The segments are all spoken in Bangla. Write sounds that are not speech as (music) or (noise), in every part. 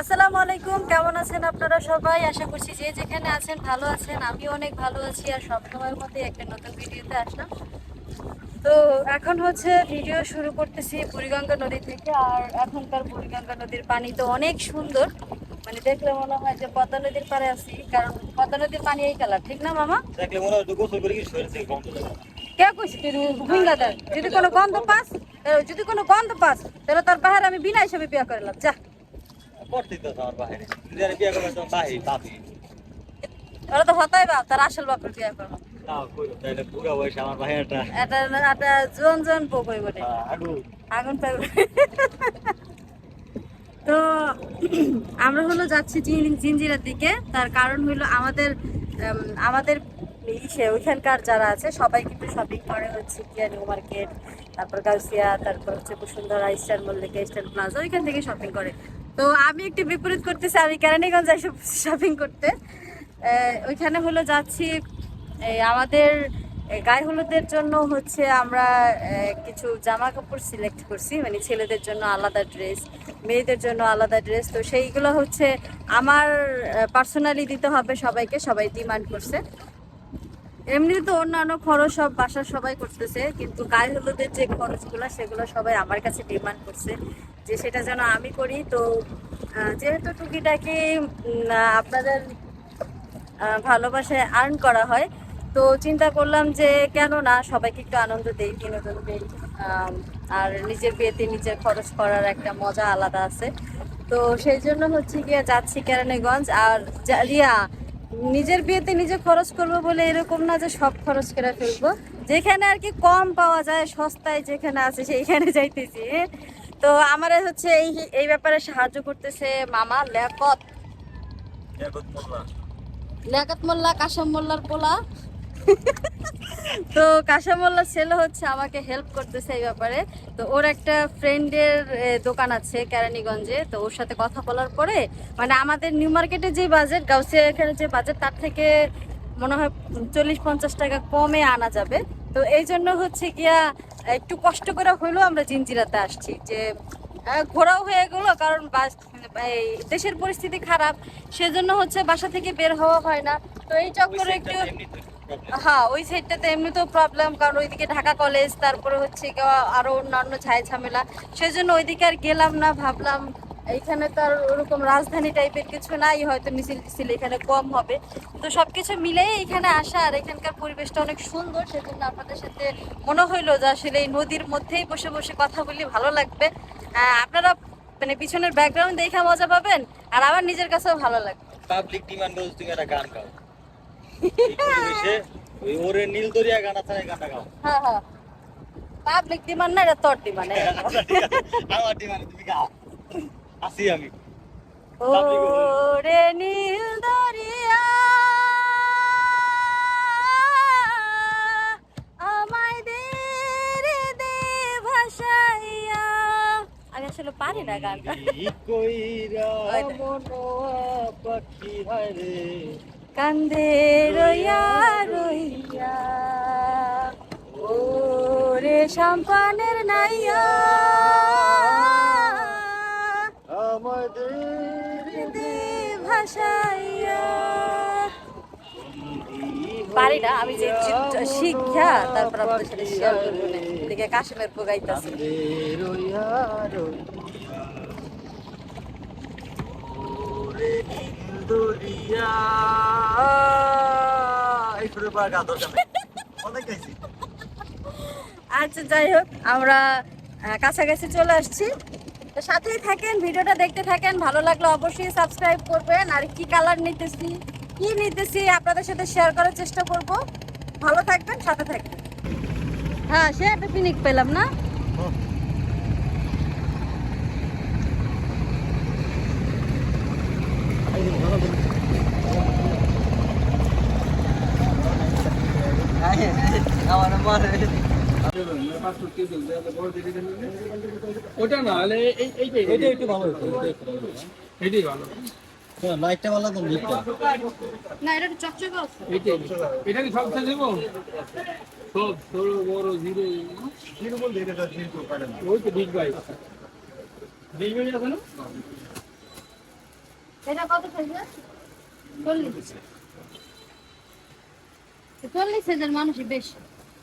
আসসালামু আলাইকুম কেমন আছেন আপনারা সবাই? আশা করছি যে যেখানে আছেন ভালো আছেন। আমি অনেক ভালো আছি আর সব সময়ের মধ্যে একটা নতুন ভিডিওতে আসলাম। তো এখন হচ্ছে ভিডিও শুরু করতেছি বুড়িগঙ্গা নদী থেকে আর এখনকার বুড়িগঙ্গা নদীর পানি তো অনেক সুন্দর। মানে দেখলে মনে হয় যে পদ্মা নদীর পাড়ে আছি কারণ পদ্মা নদীর পানি এই কালার ঠিক না মামা? দেখলে মনে হয় কে কইছি তুই ভুঙ্গা দেন যদি কোনো গন্ধ পাস যদি কোনো গন্ধ পাস তাহলে তার বাহার আমি বিনা হিসেবে বিয়ে করলাম যা। তো আমার হলো যাচ্ছি জিঞ্জিরার দিকে। তার কারণ হলো আমাদের আমাদের ইসে, ওইখানকার যারা আছে, সবাই কিন্তু শপিং করে হচ্ছে নিউ মার্কেট, তারপর গাউসিয়া, তারপর হচ্ছে Bashundhara, eastern Mallika, eastern plaza, ওইখান থেকে শপিং করে। তো আমি একটু বিপরীত করতেছি, আমি কেরানীগঞ্জ যাই শপিং করতে। ওইখানে হলো যাচ্ছি আমাদের গায়ে হলুদের জন্য হচ্ছে আমরা কিছু জামা কাপড় সিলেক্ট করছি মানে ছেলেদের জন্য আলাদা ড্রেস মেয়েদের জন্য আলাদা ড্রেস তো সেইগুলো হচ্ছে আমার পার্সোনালি দিতে হবে সবাইকে, সবাই ডিমান্ড করছে। এমনি তো অন্যান্য খরচ সব বাসার সবাই করতেছে, কিন্তু গায়ে হলুদের যে খরচগুলো, সেগুলো সবাই আমার কাছে ডিমান্ড করছে। যে সেটা যেন আমি করি। তো যেহেতু টুকিটাকি আপনাদের ভালোবাসায় আর্ন করা হয়, তো চিন্তা করলাম যে কেন না সবাইকে একটু আনন্দ দেই, বিনোদন দেই। আর নিজের বিয়েতে নিজের খরচ করার একটা মজা আলাদা আছে। তো সেই জন্য হচ্ছে গিয়ে যাচ্ছি কেরানীগঞ্জ। আর রিয়া, নিজের বিয়েতে নিজে খরচ করব বলে এরকম না যে সব খরচ করে ফেলব। যেখানে আর কি কম পাওয়া যায়, সস্তায় যেখানে আছে সেইখানে যাইতেছি হ্যাঁ? তো আমার হচ্ছে এই এই ব্যাপারে সাহায্য করতেছে মামা লেকত জগৎ মোল্লা। কাশাম মোল্লার পোলা। তো কাশাম মোল্লার ছেলে হচ্ছে আমাকে হেল্প করতেছে এই ব্যাপারে। তো ওর একটা ফ্রেন্ডের দোকান আছে কেরানীগঞ্জে। তো ওর সাথে কথা বলার পরে মানে আমাদের নিউ মার্কেটে যে বাজেট গাউসিয়া এখানে যে বাজেট তার থেকে মনে হয় চল্লিশ পঞ্চাশ টাকা কমে আনা যাবে। তো এই জন্য হচ্ছে গিয়া একটু কষ্ট করে হইলেও আমরা জিঞ্জিরাতে আসছি যে ঘোরাও হয়ে গেলো কারণ বাস- এই দেশের পরিস্থিতি খারাপ সেজন্য হচ্ছে বাসা থেকে বের হওয়া হয় না। তো এই চক্করে একটু হ্যাঁ ওই সাইডটাতে এমনিতেও প্রবলেম কারণ ওইদিকে ঢাকা কলেজ তারপরে হচ্ছে কেউ আরও অন্যান্য ছায় ঝামেলা সেজন্য ওইদিকে আর গেলাম না ভাবলাম এইখানে তো আর ওরকম রাজধানী টাইপের কিছু নাই হয়তো মিছিল টিছিল এখানে কম হবে। তো সবকিছু মিলেই এখানে আসা আর এখানকার পরিবেশটা অনেক সুন্দর সেজন্য আপনাদের সাথে মনে হইল যে আসলে এই নদীর মধ্যেই বসে বসে কথা বলি ভালো লাগবে। আপনারা মানে পিছনের ব্যাকগ্রাউন্ড দেখে মজা পাবেন আর আমার নিজের কাছেও ভালো লাগবে। পাবলিক ডিমান্ড রোজ তুমি একটা গান গাও। ওই ওরে নীল দরিয়া গান আছে গানটা গাও। হ্যাঁ হ্যাঁ। পাবলিক ডিমান্ড না এটা তোর ডিমান্ড (laughs) আমার ডিমান্ড তুমি গাও। আসি আমি। ওরে নীল দরিয়া আমায় দে রে দে ভাসাইয়া। আমি আসলে পারি না গানটা কইরা ওই দেখ। মনো পাখি হায় রে। কান্দে রইয়া রইয়া। ওরে সাম্পানের নাইয়া। পারি না আমি যে শিক্ষা, তারপর আপনাদের সাথে শেয়ার করব এদিকে কাশ্মীর পোগাইতেছে আচ্ছা যাই হোক, আমরা কাছাকাছি চলে আসছি। তো সাথেই থাকেন, ভিডিওটা দেখতে থাকেন, ভালো লাগলে অবশ্যই সাবস্ক্রাইব করবেন। আর কি কালার নিতেছি, কি নিতেছি আপনাদের সাথে শেয়ার করার চেষ্টা করব। ভালো থাকবেন, সাথে থাকবেন। হ্যাঁ সে একটা পিনিক পেলাম না? আমার মারে ওটা না হলে এই একটু ভালো হতো। এইটাই ভালো। লাইটটা ভালো তো লিটটা না এটা চকচকে আছে। এইটাই এটা কি সব খেয়ে দেবো সব ছোট বড় জিরো ওই তো বিগ বাইক বিগ বাইক আছে না? এটা কত খাইছে চল্লিশ। চল্লিশ হাজার মানুষই বেশি।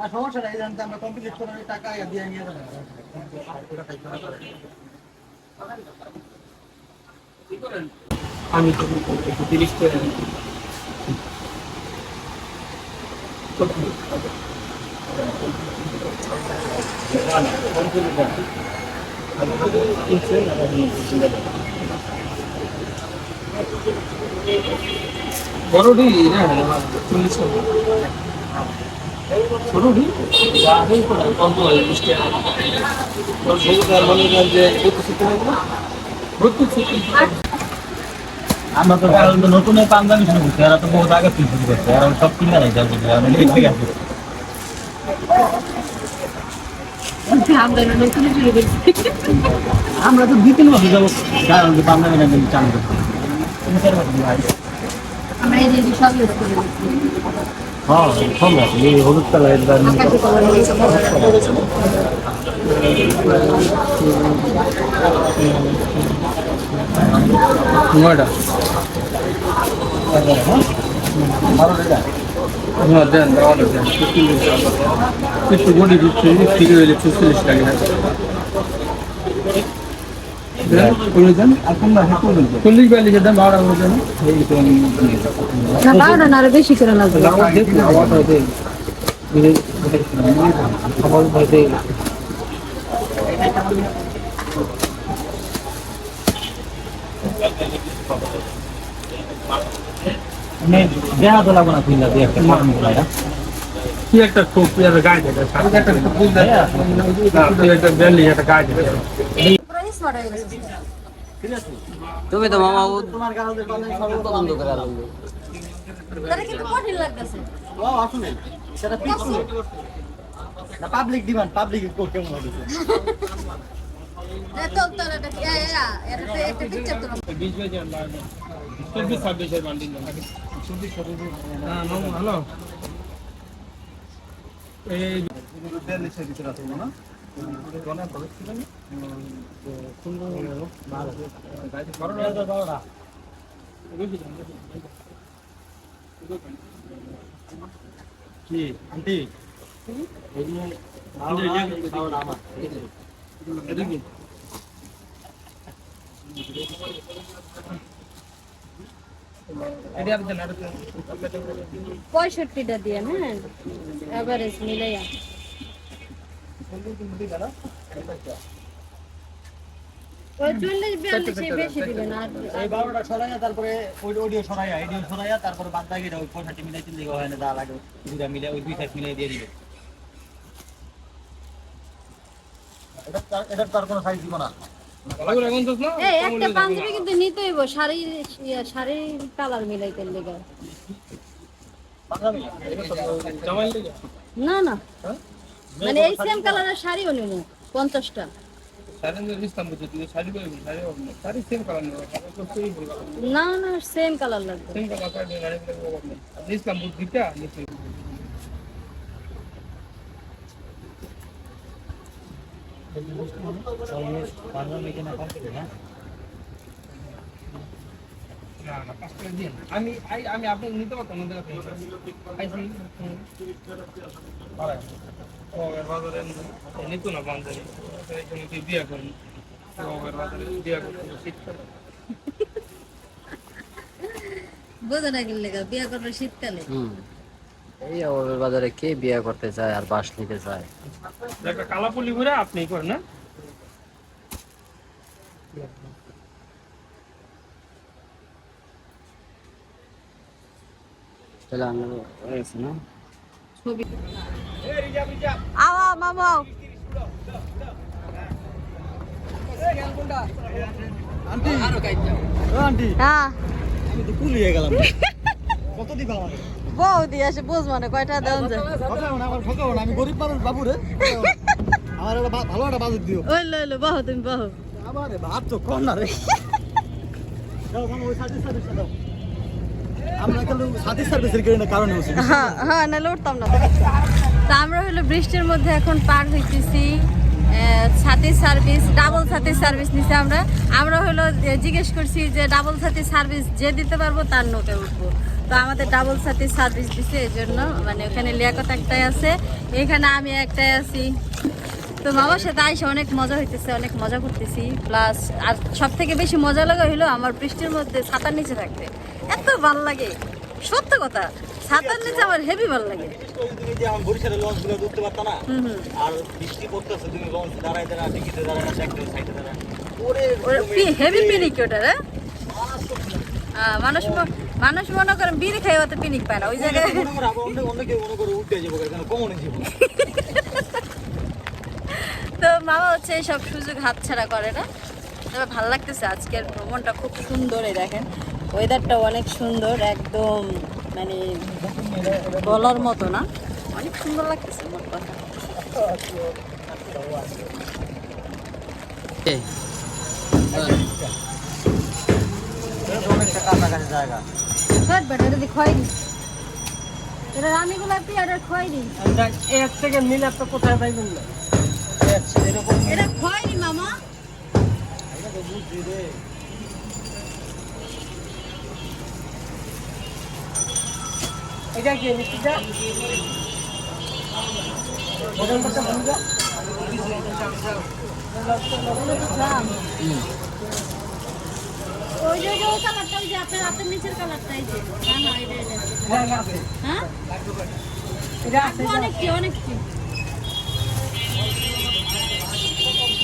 আর সমস্যা নাই জানতে আমরা কমপ্লিট করে টাকা দিয়ে আমি তো বড়ডি না চল্লিশ টাকা ছোটডি কত বিশ টাকা যে বত্রিশ আমরা তো নতুন পান্দামি শুরু করছি এরা তো বহুত আগে থেকে শুরু করছে এরা সব কিনে নেই যার জন্য আমি লেট গেছে। আমরা তো দুই তিন বছর যাব কারণ পান্দামি না কিন্তু চালু করছি। তিন চার বছর সব হ্যাঁ কম আছে। এই হলুদ কালার আকাশি কালার হয়েছে নয়টা। হ্যাঁ দেন দাওয়াটা দেন বডি দিচ্ছে ঠিক হয়ে চল্লিশ টাকা। দেন করে দেন চল্লিশ বিয়াল্লিশের দাম বারো করে দেন না বারোটা না আরও বেশি করে লাগবে দাওয়াত দেখুন খাওয়াটা দেন খাবার ভাই মানে দেহা তো লাগবো না কিনলা দিয়ে একটা মারানো এটা কি একটা খুব একটা গায়ে থাকে একটা খুব দেয় না তুই একটা বিয়াল্লিশ একটা গায়ে হয়ে গেছে। তুমি তো মামা ও তোমার কাছে পান্দামি সর্বত বন্ধ করে তারা কঠিন লাগতেছে। ও আসুন সেটা ফিক্স না পাবলিক ডিমান্ড পাবলিক কেমন হবে? এত তো এটা এটা এটা একটা পিকচার তো বাজে বান্ডিল চব্বিশ হ্যাঁ মামু হ্যালো এই বিয়াল্লিশের ভিতরে আছে না কি আন্টি পঁয়ষট্টিটা দিয়ে হ্যাঁ এভারেজ মিলাইয়া ওই চল্লিশ বিয়াল্লিশে বেশি দিবেন আর এই বারোটা সরাইয়া তারপরে অডিও সরাইয়া এডিও সরাইয়া তারপরে বাদ দাগিরা ওই পয়সাটি মিলাই তিন দিকে হয় না যা লাগে দুইটা মিলে ওই দুই সাইড মিলাই দিয়ে দিবে। এটার তার কোনো সাইজ দিব না। এখন তো না এই একটা পাঞ্জাবি কিন্তু নিতে হইব শাড়ি ইয়া, কালার মিলাইতে লেগে। লেগে? না না। মানে এই সেম কালারের শাড়িও নিব পঞ্চাশটা। না না। না সেম কালার লাগবে। আমি আমি আপনি নিতে পারতাম এর বাজারে নিতো না বান্ধবী। এখানে তুই বিয়া করেন ও বাজারে বিয়া করতে শীতকালে বোঝে না কিনলে বিয়ে করবে শীতকালে। এই অভাবের বাজারে কে বিয়ে করতে চায় আর বাস নিতে চায়? একটা কালাপুলি ঘুরে আপনি করেন না? তাহলে আমি না? ছবি। আওয়া মামা আন্টি। আরও কাইটা ও আন্টি। হ্যাঁ। আমি তো কুল হয়ে গেলাম। কত দিবা আমাকে? বউ দিয়ে আসে বুঝ মানে কয়টা যায় আমার আমি গরিব মানুষ বাবু রে। আমার একটা ভালো একটা বাজেট দিও। ওই লো লো বাহু তুমি বাহু। আবার ভাত তো কম না রে। দাও ওই সার্ভিস সার্ভিসটা দাও আমরা কিন্তু সাথী সার্ভিসের কারণে কারণে হচ্ছে হ্যাঁ হ্যাঁ তা আমরা হলো বৃষ্টির মধ্যে এখন পার হইতেছি ছাতির সার্ভিস ডাবল ছাতির সার্ভিস নিছি আমরা। আমরা হলো জিজ্ঞেস করছি যে ডাবল ছাতির সার্ভিস যে দিতে পারব তার নোটে উঠবো। তো আমাদের ডাবল ছাতির সার্ভিস দিছে, এই জন্য মানে ওখানে লিয়াকত একটাই আছে, এখানে আমি একটাই আছি। তো মামার সাথে আইসে অনেক মজা হইতেছে, অনেক মজা করতেছি। প্লাস আর সব থেকে বেশি মজা লাগা হইল আমার বৃষ্টির মধ্যে ছাতার নিচে থাকতে। এত ভালো লাগে। সত্য কথা ছাতার নিচে আমার হেভি ভালো লাগে। মানুষ মনে করেন বিড়ি খাই অত পিনিক পায় না, ওই জায়গায় তো মামা হচ্ছে সব সুযোগ হাতছাড়া করে না। তবে ভালো লাগতেছে আজকের ভ্রমণটা খুব সুন্দর এই দেখেন। ওয়েদারটা অনেক সুন্দর একদম মানে বলার মতো না? অনেক সুন্দর লাগতেছে মোট কথা। কোথায় পাইবেন না? এরকম এটা খয় নি মামা। বুঝছি রে এটা কি মিষ্টিটা? ওখানটা ভূমিকা দাম ওই যে ওই যে ওই কালারটা ওই যে আপনার হাতের নিচের কালারটা এই যে। এটা এটা হ্যাঁ এটা আছে অনেকটি অনেকটি।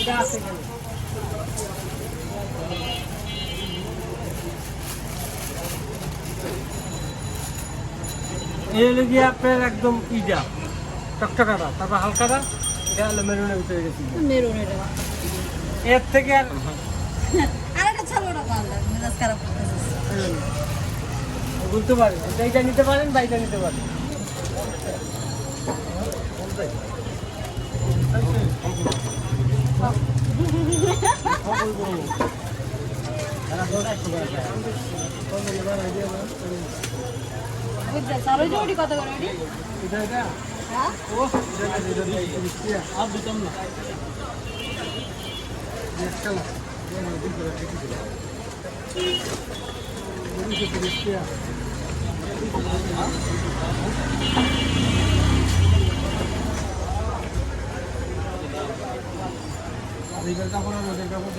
এটা আছে এই হলো গিয়ে আপনার একদম ইটা টকটকাটা তারপর হালকাটা এটা হলো মেরুনে উঠে গেছে। মেরুন এর থেকে আর আর এটা ছাড়ো না লাগে মেজাজ খারাপ করতেছে বলতে পারেন এটা নিতে পারেন বা এটা নিতে পারেন। (laughs) ওই যে ওটি কত করে ওটি? এটা এটা ও এটা এটা এটা মিষ্টি আর দিতাম না একটা ওইটার কাপড় আর ওদের কাপড়।